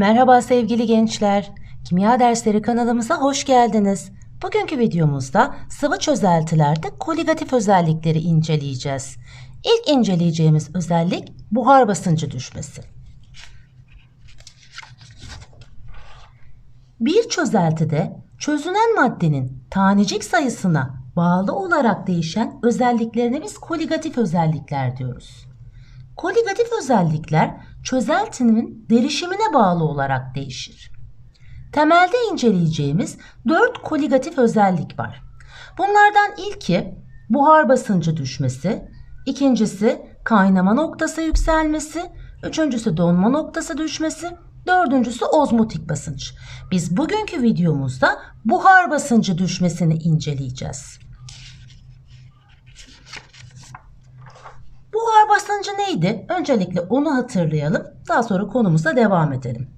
Merhaba sevgili gençler. Kimya dersleri kanalımıza hoş geldiniz. Bugünkü videomuzda sıvı çözeltilerde koligatif özellikleri inceleyeceğiz. İlk inceleyeceğimiz özellik buhar basıncı düşmesi. Bir çözeltide çözünen maddenin tanecik sayısına bağlı olarak değişen özelliklerine biz koligatif özellikler diyoruz. Koligatif özellikler çözeltinin derişimine bağlı olarak değişir. Temelde inceleyeceğimiz 4 koligatif özellik var. Bunlardan ilki buhar basıncı düşmesi, ikincisi kaynama noktası yükselmesi, üçüncüsü donma noktası düşmesi, dördüncüsü ozmotik basınç. Biz bugünkü videomuzda buhar basıncı düşmesini inceleyeceğiz. Buhar basıncı neydi? Öncelikle onu hatırlayalım. Daha sonra konumuza devam edelim.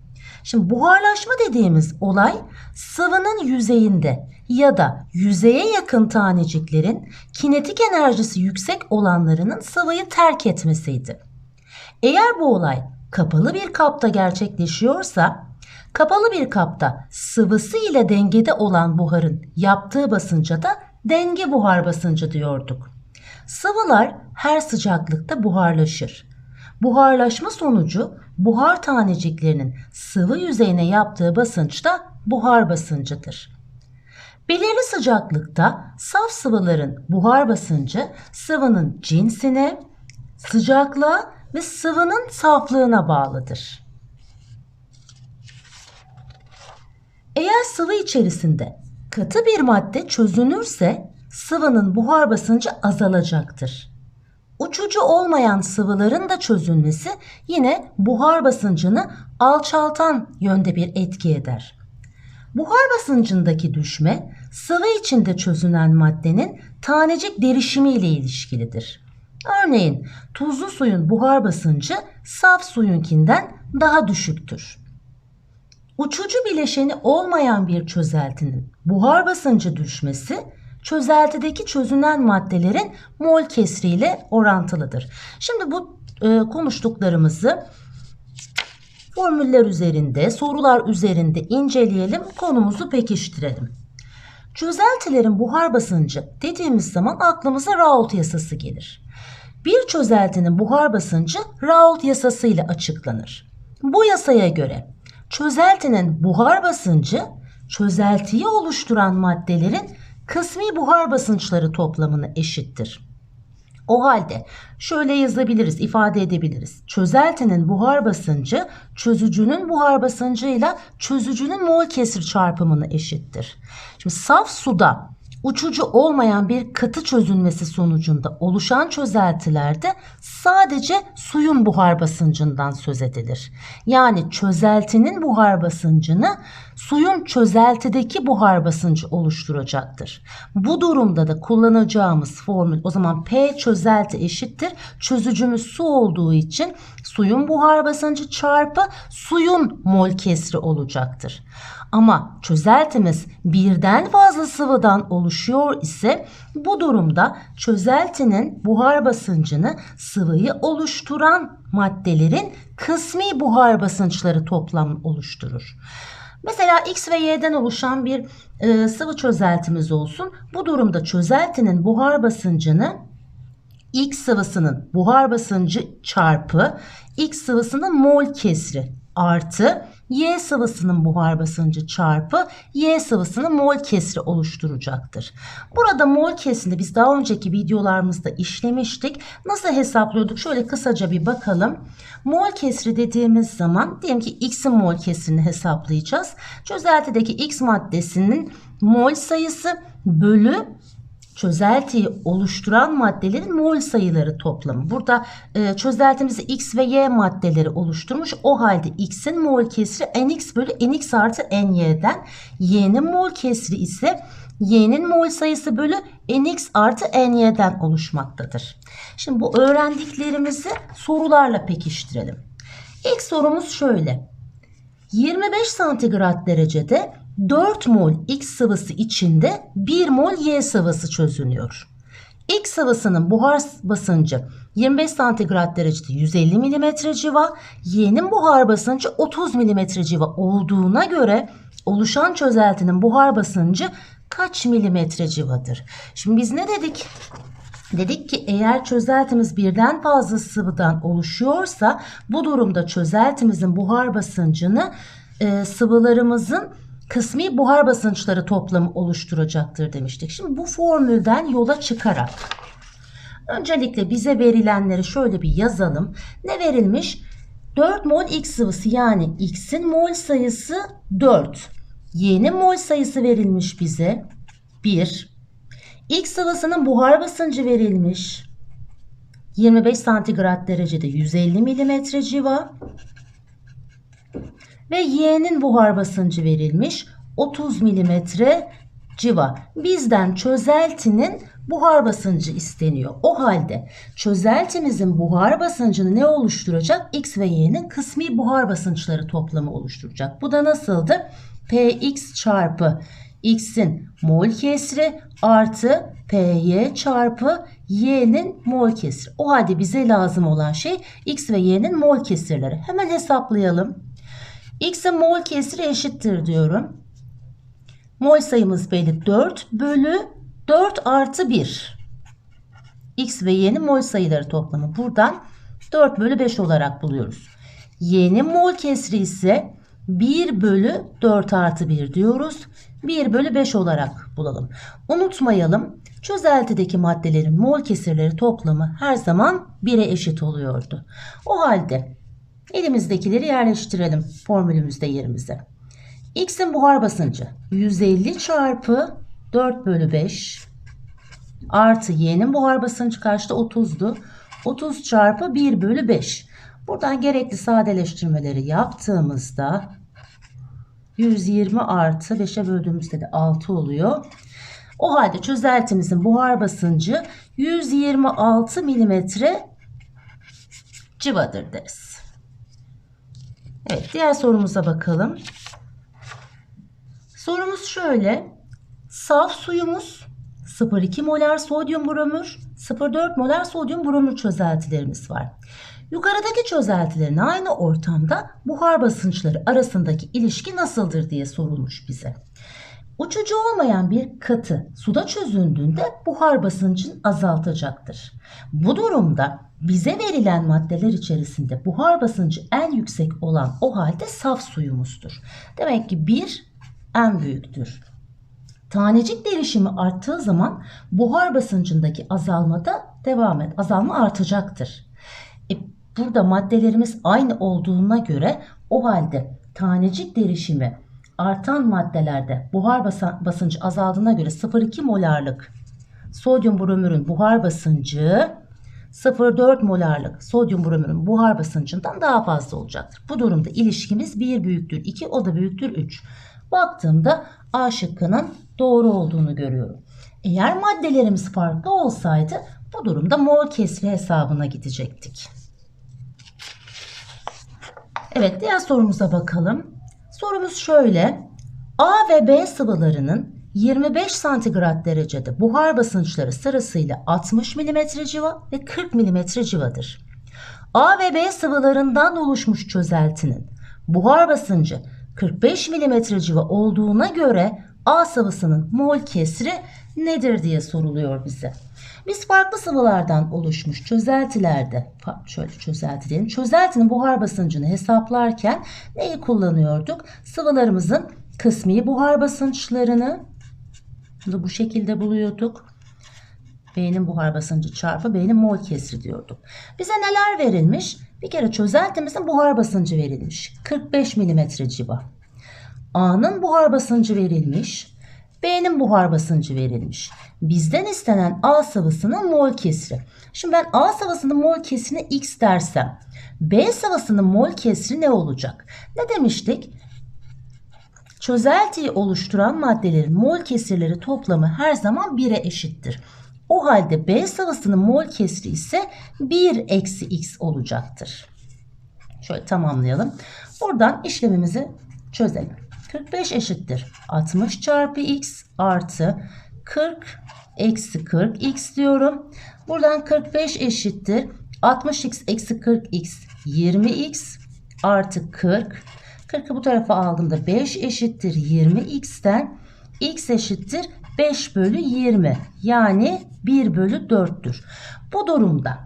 Şimdi buharlaşma dediğimiz olay sıvının yüzeyinde ya da yüzeye yakın taneciklerin kinetik enerjisi yüksek olanlarının sıvıyı terk etmesiydi. Eğer bu olay kapalı bir kapta gerçekleşiyorsa kapalı bir kapta sıvısı ile dengede olan buharın yaptığı basınca da denge buhar basıncı diyorduk. Sıvılar her sıcaklıkta buharlaşır. Buharlaşma sonucu buhar taneciklerinin sıvı yüzeyine yaptığı basınç da buhar basıncıdır. Belirli sıcaklıkta saf sıvıların buhar basıncı sıvının cinsine, sıcaklığa ve sıvının saflığına bağlıdır. Eğer sıvı içerisinde katı bir madde çözünürse sıvının buhar basıncı azalacaktır. Uçucu olmayan sıvıların da çözünmesi yine buhar basıncını alçaltan yönde bir etki eder. Buhar basıncındaki düşme sıvı içinde çözünen maddenin tanecik derişimi ile ilişkilidir. Örneğin tuzlu suyun buhar basıncı saf suyunkinden daha düşüktür. Uçucu bileşeni olmayan bir çözeltinin buhar basıncı düşmesi çözeltideki çözünen maddelerin mol kesriyle orantılıdır. Şimdi bu e, konuştuklarımızı formüller üzerinde, sorular üzerinde inceleyelim, konumuzu pekiştirelim. Çözeltilerin buhar basıncı dediğimiz zaman aklımıza Raoult yasası gelir. Bir çözeltinin buhar basıncı Raoult yasası ile açıklanır. Bu yasaya göre çözeltinin buhar basıncı çözeltiyi oluşturan maddelerin kısmi buhar basınçları toplamını eşittir. O halde şöyle yazabiliriz, ifade edebiliriz. Çözeltinin buhar basıncı çözücünün buhar basıncıyla çözücünün mol kesir çarpımını eşittir. Şimdi saf suda uçucu olmayan bir katı çözünmesi sonucunda oluşan çözeltilerde sadece suyun buhar basıncından söz edilir. Yani çözeltinin buhar basıncını suyun çözeltideki buhar basıncı oluşturacaktır. Bu durumda da kullanacağımız formül o zaman P çözelti eşittir. Çözücümüz su olduğu için suyun buhar basıncı çarpı suyun mol kesri olacaktır. Ama çözeltimiz birden fazla sıvıdan oluşuyor ise bu durumda çözeltinin buhar basıncını sıvıyı oluşturan maddelerin kısmi buhar basınçları toplam oluşturur. Mesela X ve Y'den oluşan bir e, sıvı çözeltimiz olsun. Bu durumda çözeltinin buhar basıncını X sıvısının buhar basıncı çarpı X sıvısının mol kesri artı Y sıvısının buhar basıncı çarpı Y sıvısının mol kesri oluşturacaktır. Burada mol kesrini biz daha önceki videolarımızda işlemiştik. Nasıl hesaplıyorduk? Şöyle kısaca bir bakalım. Mol kesri dediğimiz zaman diyelim ki X'in mol kesrini hesaplayacağız. Çözeltideki X maddesinin mol sayısı bölü çözeltiyi oluşturan maddelerin mol sayıları toplamı. Burada e, çözeltimizi X ve Y maddeleri oluşturmuş. O halde X'in mol kesri NX bölü NX artı NY'den. Y'nin mol kesri ise Y'nin mol sayısı bölü NX artı NY'den oluşmaktadır. Şimdi bu öğrendiklerimizi sorularla pekiştirelim. İlk sorumuz şöyle. 25 santigrat derecede 4 mol X sıvısı içinde 1 mol Y sıvısı çözünüyor. X sıvısının buhar basıncı 25 santigrat derecede 150 mm civa, Y'nin buhar basıncı 30 mm civa olduğuna göre oluşan çözeltinin buhar basıncı kaç milimetre civadır? Şimdi biz ne dedik? Dedik ki eğer çözeltimiz birden fazla sıvıdan oluşuyorsa bu durumda çözeltimizin buhar basıncını e, sıvılarımızın kısmi buhar basınçları toplamı oluşturacaktır demiştik. Şimdi bu formülden yola çıkarak öncelikle bize verilenleri şöyle bir yazalım. Ne verilmiş? 4 mol X sıvısı yani X'in mol sayısı 4. Y'nin mol sayısı verilmiş bize 1. X sıvısının buhar basıncı verilmiş. 25 santigrat derecede 150 milimetre civa. Ve Y'nin buhar basıncı verilmiş 30 milimetre civa. Bizden çözeltinin buhar basıncı isteniyor. O halde çözeltimizin buhar basıncını ne oluşturacak? X ve Y'nin kısmi buhar basınçları toplamı oluşturacak. Bu da nasıldı? Px çarpı X'in mol kesri artı Py çarpı Y'nin mol kesri. O halde bize lazım olan şey X ve Y'nin mol kesirleri. Hemen hesaplayalım. X'in mol kesri eşittir diyorum. Mol sayımız belli 4 bölü 4 artı 1. X ve Y'nin mol sayıları toplamı. Buradan 4 bölü 5 olarak buluyoruz. Y'nin mol kesri ise 1 bölü 4 artı 1 diyoruz. 1 bölü 5 olarak bulalım. Unutmayalım çözeltideki maddelerin mol kesirleri toplamı her zaman 1'e eşit oluyordu. O halde elimizdekileri yerleştirelim formülümüzde yerimize. X'in buhar basıncı 150 çarpı 4 bölü 5 artı Y'nin buhar basıncı kaçtı? 30'du. 30 çarpı 1 bölü 5. Buradan gerekli sadeleştirmeleri yaptığımızda 120 artı 5'e böldüğümüzde de 6 oluyor. O halde çözeltimizin buhar basıncı 126 milimetre civadır deriz. Evet diğer sorumuza bakalım. Sorumuz şöyle. Saf suyumuz 0,2 molar sodyum bromür, 0,4 molar sodyum bromür çözeltilerimiz var. Yukarıdaki çözeltilerin aynı ortamda buhar basınçları arasındaki ilişki nasıldır diye sorulmuş bize. Uçucu olmayan bir katı suda çözündüğünde buhar basıncını azaltacaktır. Bu durumda bize verilen maddeler içerisinde buhar basıncı en yüksek olan o halde saf suyumuzdur. Demek ki 1 en büyüktür. Tanecik derişimi arttığı zaman buhar basıncındaki azalma da devam et. Azalma artacaktır. E, burada maddelerimiz aynı olduğuna göre o halde tanecik derişimi artan maddelerde buhar basıncı azaldığına göre 0,2 molarlık sodyum bromürün buhar basıncı 0,4 molarlık sodyum bromürün buhar basıncından daha fazla olacaktır. Bu durumda ilişkimiz 1 büyüktür 2 o da büyüktür 3. Baktığımda A şıkkının doğru olduğunu görüyorum. Eğer maddelerimiz farklı olsaydı bu durumda mol kesri hesabına gidecektik. Evet diğer sorumuza bakalım. Sorumuz şöyle. A ve B sıvılarının 25 santigrat derecede buhar basınçları sırasıyla 60 mm civa ve 40 mm civadır. A ve B sıvılarından oluşmuş çözeltinin buhar basıncı 45 mm civa olduğuna göre A sıvısının mol kesri nedir diye soruluyor bize. Biz farklı sıvılardan oluşmuş çözeltilerde, şöyle çözelti diyelim, çözeltinin buhar basıncını hesaplarken neyi kullanıyorduk? Sıvılarımızın kısmi buhar basınçlarını bu şekilde buluyorduk. B'nin buhar basıncı çarpı B'nin mol kesri diyorduk. Bize neler verilmiş? Bir kere çözeltimizin buhar basıncı verilmiş. 45 mm civa. A'nın buhar basıncı verilmiş. B'nin buhar basıncı verilmiş. Bizden istenen A sıvısının mol kesri. Şimdi ben A sıvısının mol kesrini X dersem B sıvısının mol kesri ne olacak? Ne demiştik? Çözeltiyi oluşturan maddelerin mol kesirleri toplamı her zaman 1'e eşittir. O halde B sıvısının mol kesri ise 1 eksi X olacaktır. Şöyle tamamlayalım. Buradan işlemimizi çözelim. 45 eşittir 60 çarpı x artı 40 eksi 40 x diyorum. Buradan 45 eşittir. 60x eksi 40x 20x artı 40. 40'ı bu tarafa aldığımda 5 eşittir 20x'ten x eşittir 5 bölü 20 yani 1 bölü 4'tür. Bu durumda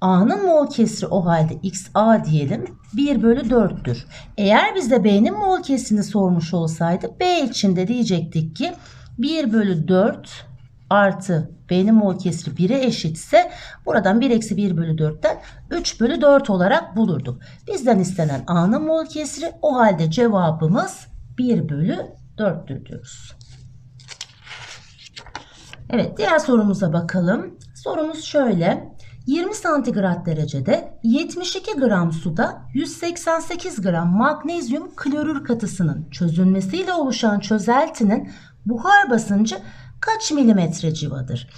A'nın mol kesri o halde XA diyelim 1 bölü 4'tür. Eğer bizde B'nin mol kesrini sormuş olsaydı B için de diyecektik ki 1 bölü 4 artı B'nin mol kesri 1'e eşitse buradan 1 eksi 1 bölü 4'ten 3 bölü 4 olarak bulurduk. Bizden istenen A'nın mol kesri o halde cevabımız 1 bölü 4'tür diyoruz. Evet diğer sorumuza bakalım. Sorumuz şöyle. 20 santigrat derecede 72 gram suda 188 gram magnezyum klorür katısının çözülmesiyle oluşan çözeltinin buhar basıncı kaç milimetre civadır?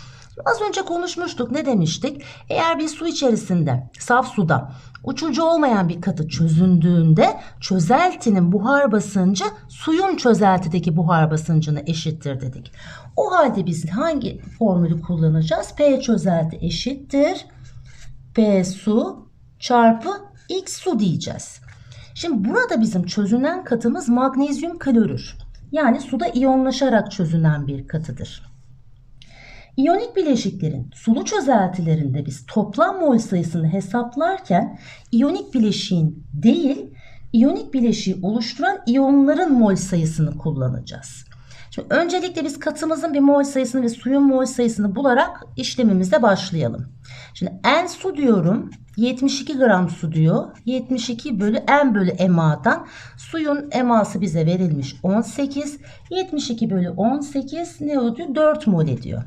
Az önce konuşmuştuk ne demiştik? Eğer bir su içerisinde saf suda uçucu olmayan bir katı çözündüğünde çözeltinin buhar basıncı suyun çözeltideki buhar basıncına eşittir dedik. O halde biz hangi formülü kullanacağız? P çözelti eşittir. P su çarpı X su diyeceğiz. Şimdi burada bizim çözünen katımız magnezyum klorür. Yani suda iyonlaşarak çözünen bir katıdır. İyonik bileşiklerin sulu çözeltilerinde biz toplam mol sayısını hesaplarken iyonik bileşiğin değil, iyonik bileşiği oluşturan iyonların mol sayısını kullanacağız. Şimdi öncelikle biz katımızın bir mol sayısını ve suyun mol sayısını bularak işlemimize başlayalım. Şimdi N su diyorum. 72 gram su diyor. 72 bölü N bölü EMA'dan suyun EMA'sı bize verilmiş 18. 72 bölü 18 ne oluyor? 4 mol ediyor.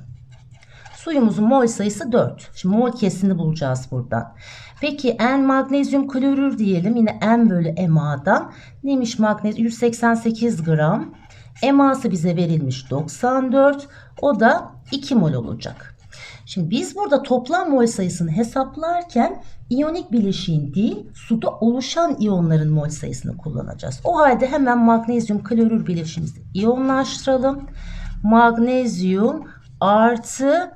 Suyumuzun mol sayısı 4. Şimdi mol kesini bulacağız buradan. Peki N magnezyum klorür diyelim. Yine N bölü EMA'dan. Neymiş magnezyum? 188 gram. EMA'sı bize verilmiş 94. O da 2 mol olacak. Şimdi biz burada toplam mol sayısını hesaplarken iyonik bileşiğin değil suda oluşan iyonların mol sayısını kullanacağız. O halde hemen magnezyum klorür bileşiğimizi iyonlaştıralım. Magnezyum artı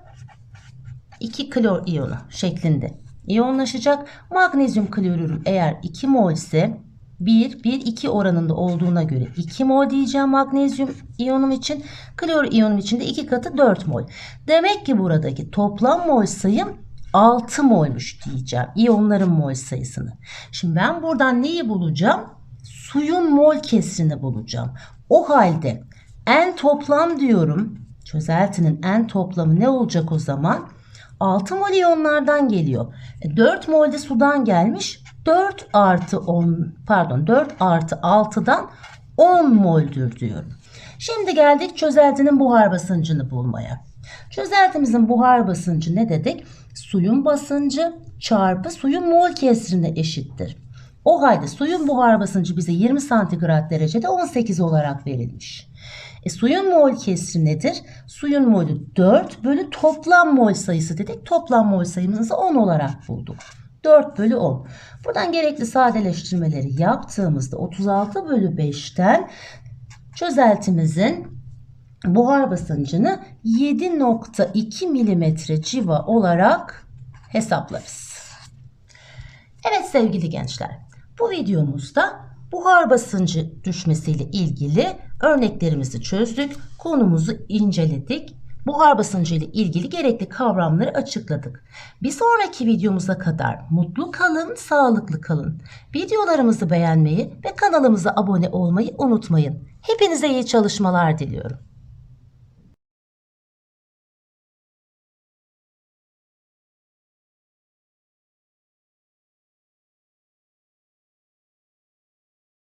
2 klor iyonu şeklinde iyonlaşacak. Magnezyum klorürüm eğer 2 mol ise 1, 1, 2 oranında olduğuna göre 2 mol diyeceğim magnezyum iyonum için. Klor iyonum için de 2 katı 4 mol. Demek ki buradaki toplam mol sayım 6 molmuş diyeceğim. İyonların mol sayısını. Şimdi ben buradan neyi bulacağım? Suyun mol kesrini bulacağım. O halde n toplam diyorum. Çözeltinin n toplamı ne olacak o zaman? 6 mol iyonlardan geliyor. 4 mol de sudan gelmiş. 4 artı 10 pardon 4 artı 6'dan 10 moldür diyorum. Şimdi geldik çözeltinin buhar basıncını bulmaya. Çözeltimizin buhar basıncı ne dedik? Suyun basıncı çarpı suyun mol kesrine eşittir. O halde suyun buhar basıncı bize 20 santigrat derecede 18 olarak verilmiş. E, suyun mol kesri nedir? Suyun molü 4 bölü toplam mol sayısı dedik. Toplam mol sayımızı 10 olarak bulduk. 4 bölü 10. Buradan gerekli sadeleştirmeleri yaptığımızda 36 bölü 5'ten çözeltimizin buhar basıncını 7.2 milimetre civa olarak hesaplarız. Evet sevgili gençler bu videomuzda buhar basıncı düşmesiyle ilgili örneklerimizi çözdük. Konumuzu inceledik. Buhar basıncı ile ilgili gerekli kavramları açıkladık. Bir sonraki videomuza kadar mutlu kalın, sağlıklı kalın. Videolarımızı beğenmeyi ve kanalımıza abone olmayı unutmayın. Hepinize iyi çalışmalar diliyorum.